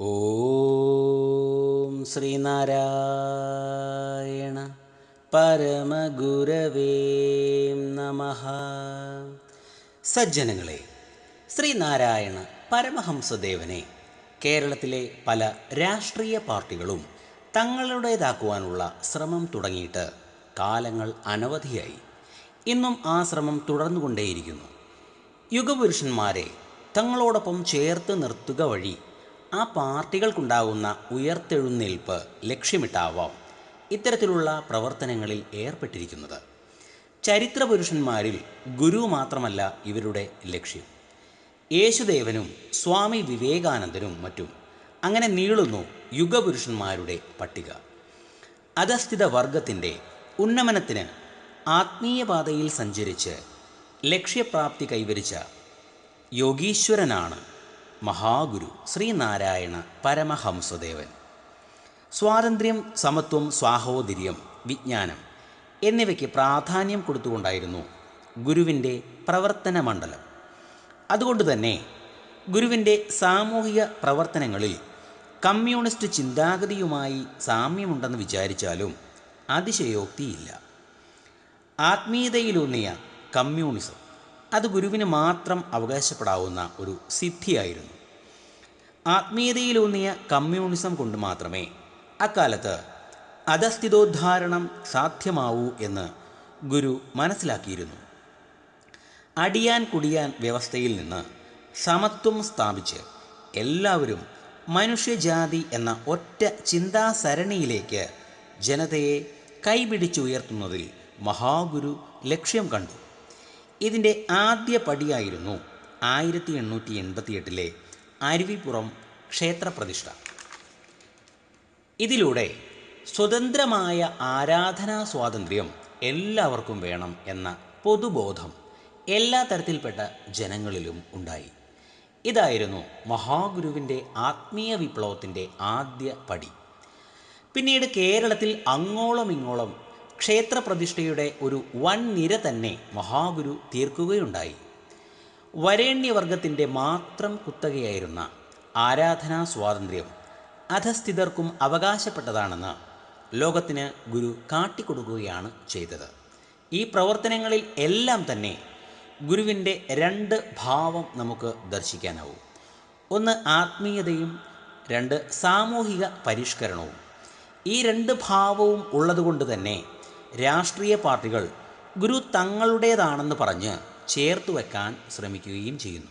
ഓം ശ്രീനാരായണ പരമഗുരവേ നമ. സജ്ജനങ്ങളെ ശ്രീനാരായണ പരമഹംസദേവനെ കേരളത്തിലെ പല രാഷ്ട്രീയ പാർട്ടികളും തങ്ങളുടേതാക്കുവാനുള്ള ശ്രമം തുടങ്ങിയിട്ട് കാലങ്ങൾ അനവധിയായി. ഇന്നും ആ ശ്രമം തുടർന്നുകൊണ്ടേയിരിക്കുന്നു. യുഗപുരുഷന്മാരെ തങ്ങളോടൊപ്പം ചേർത്ത് നിർത്തുക വഴി ആ പാർട്ടികൾക്കുണ്ടാകുന്ന ഉയർത്തെഴുന്നേൽപ്പ് ലക്ഷ്യമിട്ടാവാം ഇത്തരത്തിലുള്ള പ്രവർത്തനങ്ങളിൽ ഏർപ്പെട്ടിരിക്കുന്നത്. ചരിത്രപുരുഷന്മാരിൽ ഗുരു മാത്രമല്ല ഇവരുടെ ലക്ഷ്യം. യേശുദേവനും സ്വാമി വിവേകാനന്ദനും മറ്റും അങ്ങനെ നീളുന്നു യുഗപുരുഷന്മാരുടെ പട്ടിക. അധസ്ഥിത വർഗത്തിന്റെ ഉന്നമനത്തിന് ആത്മീയപാതയിൽ സഞ്ചരിച്ച് ലക്ഷ്യപ്രാപ്തി കൈവരിച്ച യോഗീശ്വരനാണ് മഹാഗുരു ശ്രീനാരായണ പരമഹംസദേവൻ. സ്വാതന്ത്ര്യം സമത്വം സ്വാഹോദര്യം വിജ്ഞാനം എന്നിവയ്ക്ക് പ്രാധാന്യം കൊടുത്തുകൊണ്ടായിരുന്നു ഗുരുവിന്റെ പ്രവർത്തന മണ്ഡലം. അതുകൊണ്ട് തന്നെ ഗുരുവിന്റെ സാമൂഹിക പ്രവർത്തനങ്ങളിൽ കമ്മ്യൂണിസ്റ്റ് ചിന്താഗതിയുമായി സാമ്യമുണ്ടെന്ന് വിചാരിച്ചാലും അതിശയോക്തിയില്ല. ആത്മീയതയിലൂന്നിയ കമ്മ്യൂണിസം അത് ഗുരുവിന് മാത്രം അവകാശപ്പെടാവുന്ന ഒരു സിദ്ധിയായിരുന്നു. ആത്മീയതയിലൂന്നിയ കമ്മ്യൂണിസം കൊണ്ട് മാത്രമേ അക്കാലത്ത് അധസ്ഥിതോദ്ധാരണം സാധ്യമാവൂ എന്ന് ഗുരു മനസ്സിലാക്കിയിരുന്നു. അടിയാൻ കുടിയാൻ വ്യവസ്ഥയിൽ നിന്ന് സമത്വം സ്ഥാപിച്ച് എല്ലാവരും മനുഷ്യജാതി എന്ന ഒറ്റ ചിന്താസരണിയിലേക്ക് ജനതയെ കൈപിടിച്ചുയർത്തുന്നതിൽ മഹാഗുരു ലക്ഷ്യം കണ്ടു. ഇതിന്റെ ആദ്യ പടിയായിരുന്നു ആയിരത്തി എണ്ണൂറ്റി എൺപത്തിയെട്ടിലെ അരുവിപ്പുറം ക്ഷേത്രപ്രതിഷ്ഠ. ഇതിലൂടെ സ്വതന്ത്രമായ ആരാധനാ സ്വാതന്ത്ര്യം എല്ലാവർക്കും വേണം എന്ന പൊതുബോധം എല്ലാ തരത്തിൽപ്പെട്ട ജനങ്ങളിലും ഉണ്ടായി. ഇതായിരുന്നു മഹാഗുരുവിന്റെ ആത്മീയ വിപ്ലവത്തിന്റെ ആദ്യ പടി. പിന്നീട് കേരളത്തിൽ അങ്ങോളം ഇങ്ങോളം ക്ഷേത്രപ്രതിഷ്ഠയുടെ ഒരു വൻ നിര തന്നെ മഹാഗുരു തീർക്കുകയുണ്ടായി. വരേണ്യവർഗത്തിന്റെ മാത്രം കുത്തകയായിരുന്ന ആരാധനാ സ്വാതന്ത്ര്യം അധസ്ഥിതർക്കും അവകാശപ്പെട്ടതാണെന്ന് ലോകത്തിന് ഗുരു കാട്ടിക്കൊടുക്കുകയാണ് ചെയ്തത്. ഈ പ്രവർത്തനങ്ങളിൽ എല്ലാം തന്നെ ഗുരുവിന്റെ രണ്ട് ഭാവം നമുക്ക് ദർശിക്കാനാവും. ഒന്ന് ആത്മീയതയും രണ്ട് സാമൂഹിക പരിഷ്കരണവും. ഈ രണ്ട് ഭാവവും ഉള്ളതുകൊണ്ട് തന്നെ രാഷ്ട്രീയ പാർട്ടികൾ ഗുരു തങ്ങളുടേതാണെന്ന് പറഞ്ഞ് ചേർത്ത് വെക്കാൻ ശ്രമിക്കുകയും ചെയ്യുന്നു.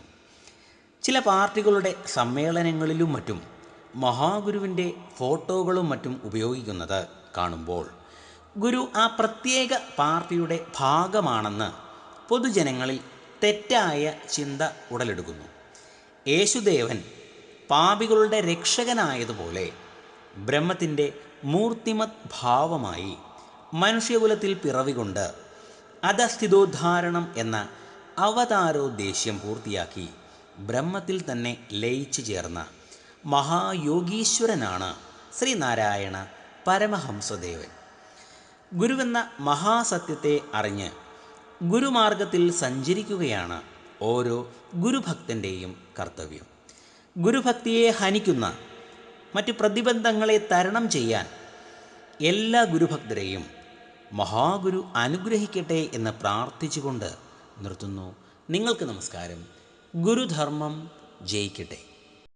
ചില പാർട്ടികളുടെ സമ്മേളനങ്ങളിലും മറ്റും മഹാഗുരുവിന്റെ ഫോട്ടോകളും മറ്റും ഉപയോഗിക്കുന്നത് കാണുമ്പോൾ ഗുരു ആ പ്രത്യേക പാർട്ടിയുടെ ഭാഗമാണെന്ന് പൊതുജനങ്ങളിൽ തെറ്റായ ചിന്ത ഉടലെടുക്കുന്നു. യേശുദേവൻ പാപികളുടെ രക്ഷകനായതുപോലെ ബ്രഹ്മത്തിന്റെ മൂർത്തിമത് ഭാവമായി മനുഷ്യകുലത്തിൽ പിറവികൊണ്ട് അധസ്ഥിതോദ്ധാരണം എന്ന അവതാരോദ്ദേശ്യം പൂർത്തിയാക്കി ബ്രഹ്മത്തിൽ തന്നെ ലയിച്ചു ചേർന്ന മഹായോഗീശ്വരനാണ് ശ്രീനാരായണ പരമഹംസദേവൻ. ഗുരുവെന്ന മഹാസത്യത്തെ അറിഞ്ഞ് ഗുരുമാർഗത്തിൽ സഞ്ചരിക്കുകയാണ് ഓരോ ഗുരുഭക്തന്റെയും കർത്തവ്യം. ഗുരുഭക്തിയെ ഹനിക്കുന്ന മറ്റ് പ്രതിബന്ധങ്ങളെ തരണം ചെയ്യാൻ എല്ലാ ഗുരുഭക്തരെയും മഹാഗുരു അനുഗ്രഹിക്കട്ടെ എന്ന് പ്രാർത്ഥിച്ചുകൊണ്ട് നിർത്തുന്നു. നിങ്ങൾക്ക് നമസ്കാരം. ഗുരുധർമ്മം ജയിക്കട്ടെ.